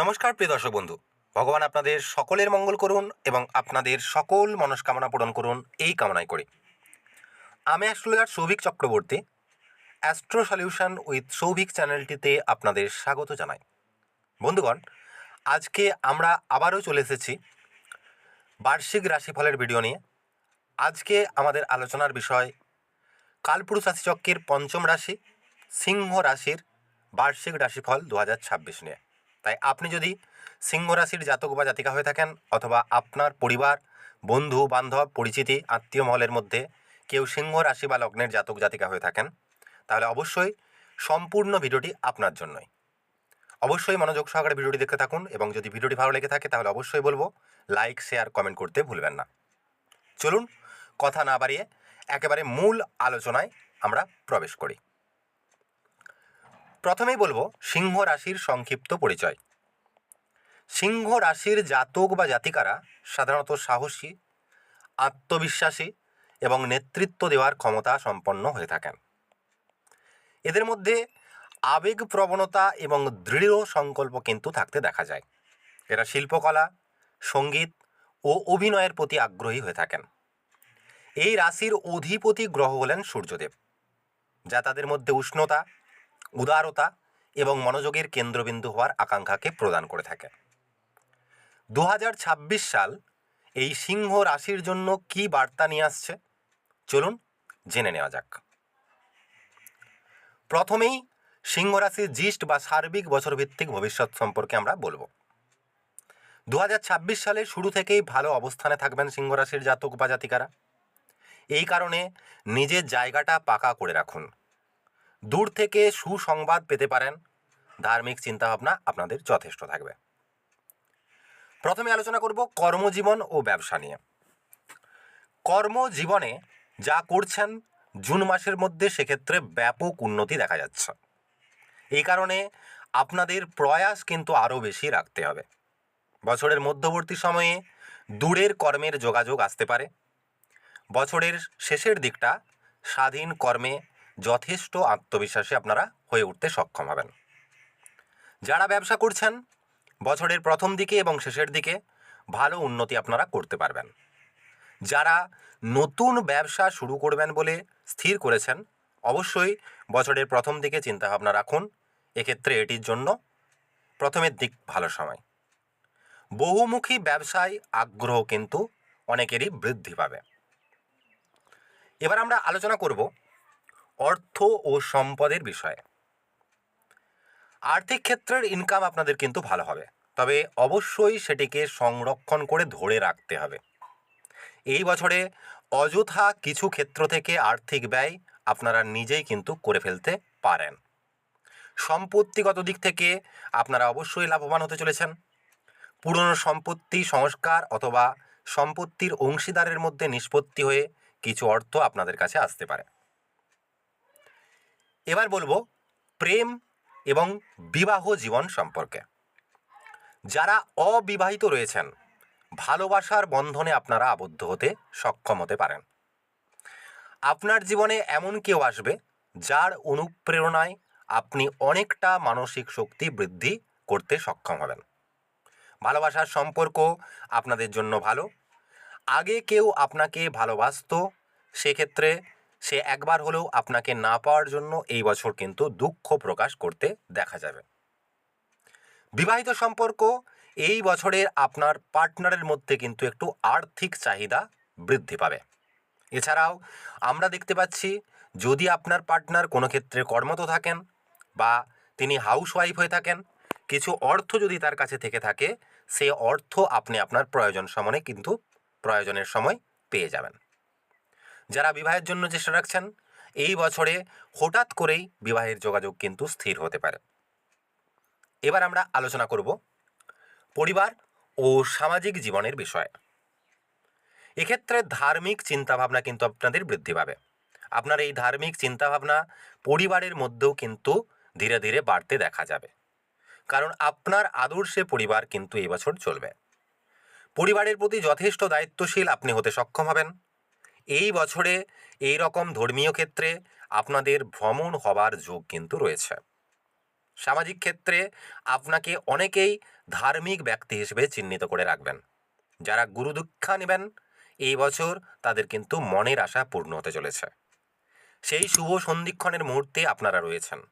নমস্কার, প্রিয় দর্শক বন্ধু। ভগবান আপনাদের সকলের মঙ্গল করুন এবং আপনাদের সকল মনস্কামনা পূরণ করুন এই কামনাই করি। আমি astrologer Souvik Chakraborty, astro solution with Souvik চ্যানেলটিতে আপনাদের স্বাগত জানাই। বন্ধুগণ, আজকে আমরা আবারও চলে এসেছি বার্ষিক রাশিফলের ভিডিও নিয়ে। আজকে আমাদের আলোচনার বিষয় কালপুরুষ রাশিচক্রের পঞ্চম রাশি, সিংহ রাশির বার্ষিক রাশিফল দু হাজার ছাব্বিশ নিয়ে। তাই আপনি যদি সিংহ রাশির জাতক বা জাতিকা হয়ে থাকেন অথবা আপনার পরিবার, বন্ধু, বান্ধব, পরিচিতি, আত্মীয় মহলের মধ্যে কেউ সিংহ রাশি বা লগ্নের জাতক, জাতিকা হয়ে থাকেন, তাহলে অবশ্যই সম্পূর্ণ ভিডিওটি আপনার জন্যই। অবশ্যই মনোযোগ সহকারে ভিডিওটি দেখতে থাকুন এবং যদি ভিডিওটি ভালো লেগে থাকে তাহলে অবশ্যই বলব, লাইক, শেয়ার, কমেন্ট করতে ভুলবেন না। চলুন, কথা না বাড়িয়ে একেবারে মূল আলোচনায় আমরা প্রবেশ করি। প্রথমেই বলব সিংহ রাশির সংক্ষিপ্ত পরিচয়। সিংহ রাশির জাতক বা জাতিকারা সাধারণত সাহসী, আত্মবিশ্বাসী এবং নেতৃত্ব দেওয়ার ক্ষমতা সম্পন্ন হয়ে থাকেন। এদের মধ্যে আবেগ প্রবণতা এবং দৃঢ় সংকল্প কিন্তু থাকতে দেখা যায়। এরা শিল্পকলা, সংগীত ও অভিনয়ের প্রতি আগ্রহী হয়ে থাকেন। এই রাশির অধিপতি গ্রহ হলেন সূর্যদেব, যা তাদের মধ্যে উষ্ণতা উদারতা এবং মনোযোগের কেন্দ্রবিন্দু হওয়ার আকাঙ্ক্ষাকে প্রদান করে থাকে। দু হাজার ছাব্বিশ সাল এই সিংহ রাশির জন্য কি বার্তা নিয়ে আসছে? চলুন জেনে নেওয়া যাক। প্রথমেই সিংহ রাশির জিস্ট বা সার্বিক বছরভিত্তিক ভবিষ্যৎ সম্পর্কে আমরা বলব। দু হাজার ছাব্বিশ সালে শুরু থেকেই ভালো অবস্থানে থাকবেন সিংহ রাশির জাতক বা জাতিকারা। এই কারণে নিজের জায়গাটা পাকা করে রাখুন। দূর থেকে সুসংবাদ পেতে পারেন। ধার্মিক চিন্তাভাবনা আপনাদের যথেষ্ট থাকবে। প্রথমে আলোচনা করব কর্মজীবন ও ব্যবসা নিয়ে। কর্মজীবনে যা করছেন, জুন মাসের মধ্যে সেক্ষেত্রে ব্যাপক উন্নতি দেখা যাচ্ছে। এই কারণে আপনাদের প্রয়াস কিন্তু আরও বেশি রাখতে হবে। বছরের মধ্যবর্তী সময়ে দূরের কর্মের যোগাযোগ আসতে পারে। বছরের শেষের দিকটা স্বাধীন কর্মে যথেষ্ট আত্মবিশ্বাসী আপনারা হয়ে উঠতে সক্ষম হবেন। যারা ব্যবসা করছেন, বছরের প্রথম দিকে এবং শেষের দিকে ভালো উন্নতি আপনারা করতে পারবেন। যারা নতুন ব্যবসা শুরু করবেন বলে স্থির করেছেন, অবশ্যই বছরের প্রথম দিকে চিন্তাভাবনা রাখুন। এক্ষেত্রে এটির জন্য প্রথমের দিক ভালো সময়। বহুমুখী ব্যবসায় আগ্রহ কিন্তু অনেকেরই বৃদ্ধি পাবে। এবার আমরা আলোচনা করব অর্থ ও সম্পদের বিষয়ে। আর্থিক ক্ষেত্রের ইনকাম আপনাদের কিন্তু ভালো হবে, তবে অবশ্যই সেটিকে সংরক্ষণ করে ধরে রাখতে হবে। এই বছরে অযথা কিছু ক্ষেত্র থেকে আর্থিক ব্যয় আপনারা নিজেই কিন্তু করে ফেলতে পারেন। সম্পত্তিগত দিক থেকে আপনারা অবশ্যই লাভবান হতে চলেছেন। পুরনো সম্পত্তি সংস্কার অথবা সম্পত্তির অংশীদারের মধ্যে নিষ্পত্তি হয়ে কিছু অর্থ আপনাদের কাছে আসতে পারে। এবার বলব প্রেম এবং বিবাহ জীবন সম্পর্কে। যারা অবিবাহিত রয়েছেন, ভালোবাসার বন্ধনে আপনারা আবদ্ধ হতে সক্ষম হতে পারেন। আপনার জীবনে এমন কেউ আসবে যার অনুপ্রেরণায় আপনি অনেকটা মানসিক শক্তি বৃদ্ধি করতে সক্ষম হবেন। ভালোবাসার সম্পর্ক আপনাদের জন্য ভালো। আগে কেউ আপনাকে ভালোবাসতো, সেক্ষেত্রে সে একবার হলেও আপনাকে না পাওয়ার জন্য এই বছর কিন্তু দুঃখ প্রকাশ করতে দেখা যাবে। বিবাহিত সম্পর্ক, এই বছরের আপনার পার্টনারের মধ্যে কিন্তু একটু আর্থিক চাহিদা বৃদ্ধি পাবে। এছাড়াও আমরা দেখতে পাচ্ছি, যদি আপনার পার্টনার কোনো ক্ষেত্রে কর্মত থাকেন বা তিনি হাউস ওয়াইফ হয়ে থাকেন, কিছু অর্থ যদি তার কাছে থেকে থাকে, সে অর্থ আপনি আপনার প্রয়োজন সময়ে কিন্তু প্রয়োজনের সময় পেয়ে যাবেন। যারা বিবাহের জন্য চেষ্টা রাখছেন, এই বছরে হঠাৎ করেই বিবাহের যোগাযোগ কিন্তু স্থির হতে পারে। এবার আমরা আলোচনা করব পরিবার ও সামাজিক জীবনের বিষয়ে। এক্ষেত্রে ধার্মিক চিন্তাভাবনা কিন্তু আপনাদের বৃদ্ধি পাবে। আপনার এই ধার্মিক চিন্তাভাবনা পরিবারের মধ্যেও কিন্তু ধীরে ধীরে বাড়তে দেখা যাবে। কারণ আপনার আদর্শে পরিবার কিন্তু এবছর চলবে। পরিবারের প্রতি যথেষ্ট দায়িত্বশীল আপনি হতে সক্ষম হবেন। এই বছরে এই রকম ধর্মীয় ক্ষেত্রে আপনাদের ভ্রমণ হবার যোগ কিন্তু রয়েছে। সামাজিক ক্ষেত্রে আপনাকে অনেকেই ধার্মিক ব্যক্তি হিসেবে চিহ্নিত করে রাখবেন। যারা গুরু দীক্ষা নেবেন, এই বছর তাদের কিন্তু মনের আশা পূর্ণ হতে চলেছে। সেই শুভ সন্ধিক্ষণের মুহূর্তে আপনারা রয়েছেন।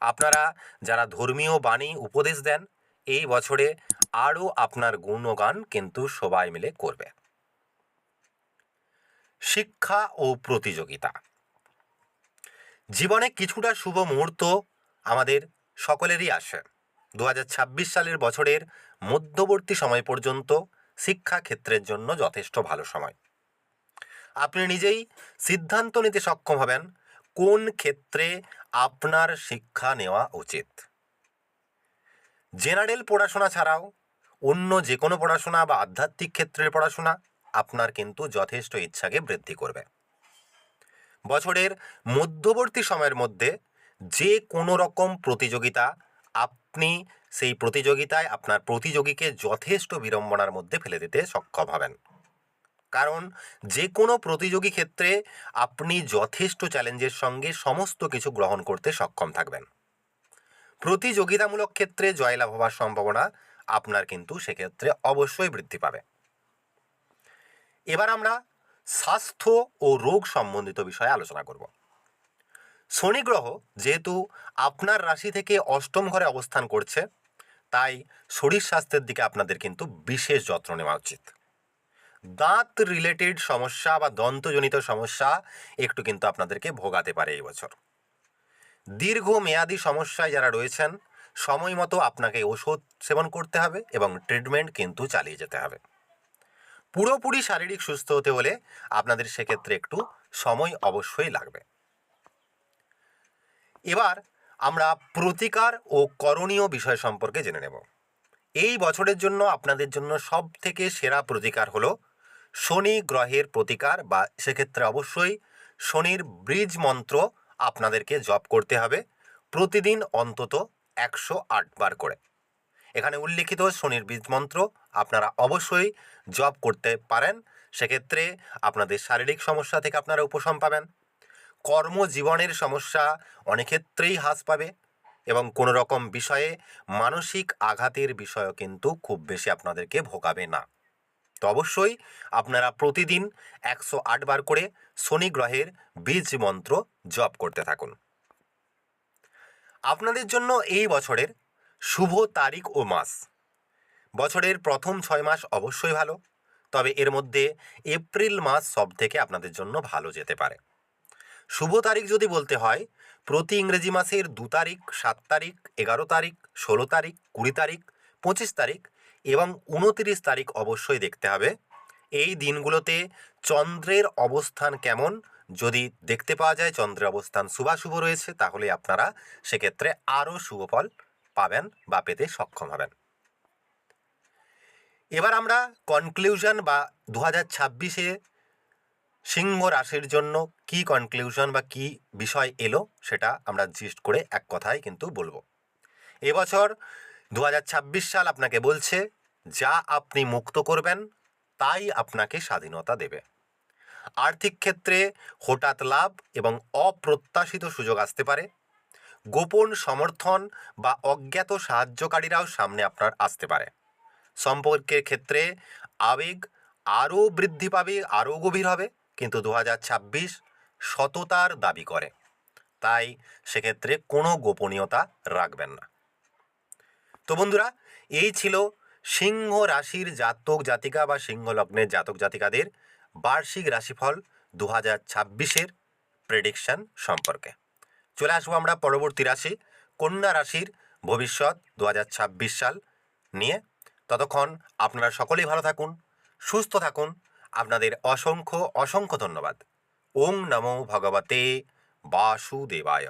আপনারা যারা ধর্মীয় বাণী উপদেশ দেন, এই বছরে আরও আপনার গুণগান কিন্তু সবাই মিলে করবে। শিক্ষা ও প্রতিযোগিতা। জীবনে কিছুটা শুভ মুহূর্ত আমাদের সকলেরই আসে। দু হাজার ছাব্বিশ সালের বছরের মধ্যবর্তী সময় পর্যন্ত শিক্ষা ক্ষেত্রের জন্য যথেষ্ট ভালো সময়। আপনি নিজেই সিদ্ধান্ত নিতে সক্ষম হবেন কোন ক্ষেত্রে আপনার শিক্ষা নেওয়া উচিত। জেনারেল পড়াশোনা ছাড়াও অন্য যে কোনো পড়াশোনা বা আধ্যাত্মিক ক্ষেত্রের পড়াশোনা আপনার কিন্তু যথেষ্ট ইচ্ছাকে বৃদ্ধি করবে। বছরের মধ্যবর্তী সময়ের মধ্যে যে কোনো রকম প্রতিযোগিতা আপনি সেই প্রতিযোগিতায় আপনার প্রতিযোগীকে যথেষ্ট বিড়ম্বনার মধ্যে ফেলে দিতে সক্ষম হবেন। কারণ যে কোনো প্রতিযোগী ক্ষেত্রে আপনি যথেষ্ট চ্যালেঞ্জের সঙ্গে সমস্ত কিছু গ্রহণ করতে সক্ষম থাকবেন। প্রতিযোগিতামূলক ক্ষেত্রে জয়লাভ হওয়ার সম্ভাবনা আপনার কিন্তু সেক্ষেত্রে অবশ্যই বৃদ্ধি পাবে। এবার আমরা স্বাস্থ্য ও রোগ সম্বন্ধিত বিষয়ে আলোচনা করব। শনি গ্রহ যেহেতু আপনার রাশি থেকে অষ্টম ঘরে অবস্থান করছে, তাই শরীর স্বাস্থ্যের দিকে আপনাদের কিন্তু বিশেষ যত্ন নেওয়া উচিত। দাঁত রিলেটেড সমস্যা বা দন্তজনিত সমস্যা একটু কিন্তু আপনাদেরকে ভোগাতে পারে এই বছর। দীর্ঘ মেয়াদি সমস্যায় যারা রয়েছেন, সময় মতো আপনাকে ওষুধ সেবন করতে হবে এবং ট্রিটমেন্ট কিন্তু চালিয়ে যেতে হবে। পুরোপুরি শারীরিক সুস্থ হতে হলে আপনাদের সেক্ষেত্রে একটু সময় অবশ্যই লাগবে। এবার আমরা প্রতিকার ও করণীয় বিষয় সম্পর্কে জেনে নেব। এই বছরের জন্য আপনাদের জন্য সব থেকে সেরা প্রতিকার হলো শনি গ্রহের প্রতিকার বা সেক্ষেত্রে অবশ্যই শনির ব্রিজ মন্ত্র আপনাদেরকে জপ করতে হবে প্রতিদিন অন্তত একশো আট বার করে। এখানে উল্লিখিত শনির বীজ মন্ত্র আপনারা অবশ্যই জব করতে পারেন। সেক্ষেত্রে আপনাদের শারীরিক সমস্যা থেকে আপনারা উপশম পাবেন। কর্মজীবনের সমস্যা অনেক ক্ষেত্রেই হ্রাস পাবে এবং কোনো রকম বিষয়ে মানসিক আঘাতের বিষয়ও কিন্তু খুব বেশি আপনাদেরকে ভোগাবে না। তো অবশ্যই আপনারা প্রতিদিন একশো আট বার করে শনি গ্রহের বীজ মন্ত্র জপ করতে থাকুন। আপনাদের জন্য এই বছরের শুভ তারিখ ও মাস। বছরের প্রথম ছয় মাস অবশ্যই ভালো, তবে এর মধ্যে এপ্রিল মাস সব থেকে আপনাদের জন্য ভালো যেতে পারে। শুভ তারিখ যদি বলতে হয়, প্রতি ইংরেজি মাসের দু তারিখ, সাত তারিখ, এগারো তারিখ, ষোলো তারিখ, কুড়ি তারিখ, পঁচিশ তারিখ এবং উনতিরিশ তারিখ অবশ্যই দেখতে হবে। এই দিনগুলোতে চন্দ্রের অবস্থান কেমন? যদি দেখতে পাওয়া যায় চন্দ্রের অবস্থান শুভাশুভ রয়েছে, তাহলে আপনারা সেক্ষেত্রে আরও শুভ ফল পাবেন বা পেতে সক্ষম হবেন। এবার আমরা কনক্লিউশন বা দু হাজার ছাব্বিশে সিংহ রাশির জন্য কি কনক্লিউশন বা কি বিষয় এলো সেটা আমরা জিস্ট করে এক কথায় কিন্তু বলব। এবছর দু হাজার ছাব্বিশ সাল আপনাকে বলছে, যা আপনি মুক্ত করবেন, তাই আপনাকে স্বাধীনতা দেবে। আর্থিক ক্ষেত্রে হঠাৎ লাভ এবং অপ্রত্যাশিত সুযোগ আসতে পারে। গোপন সমর্থন বা অজ্ঞাত সাহায্যকারীরাও সামনে আপনার আসতে পারে। সম্পর্কের ক্ষেত্রে আবেগ আরও বৃদ্ধি পাবে, আরও গভীর হবে। কিন্তু দু হাজার ছাব্বিশ সততার দাবি করে। তাই সেক্ষেত্রে কোনো গোপনীয়তা রাখবেন না। তো বন্ধুরা, এই ছিল সিংহ রাশির জাতক জাতিকা বা সিংহ লগ্নের জাতক জাতিকাদের বার্ষিক রাশিফল দু হাজার ছাব্বিশের প্রেডিকশন সম্পর্কে। চলে আসব আমরা পরবর্তী রাশি, কন্যা রাশির ভবিষ্যৎ দু হাজার ছাব্বিশ সাল নিয়ে। ততক্ষণ আপনারা সকলেই ভালো থাকুন, সুস্থ থাকুন। আপনাদের অসংখ্য অসংখ্য ধন্যবাদ। ওং নমো ভগবতে বাসুদেবায়।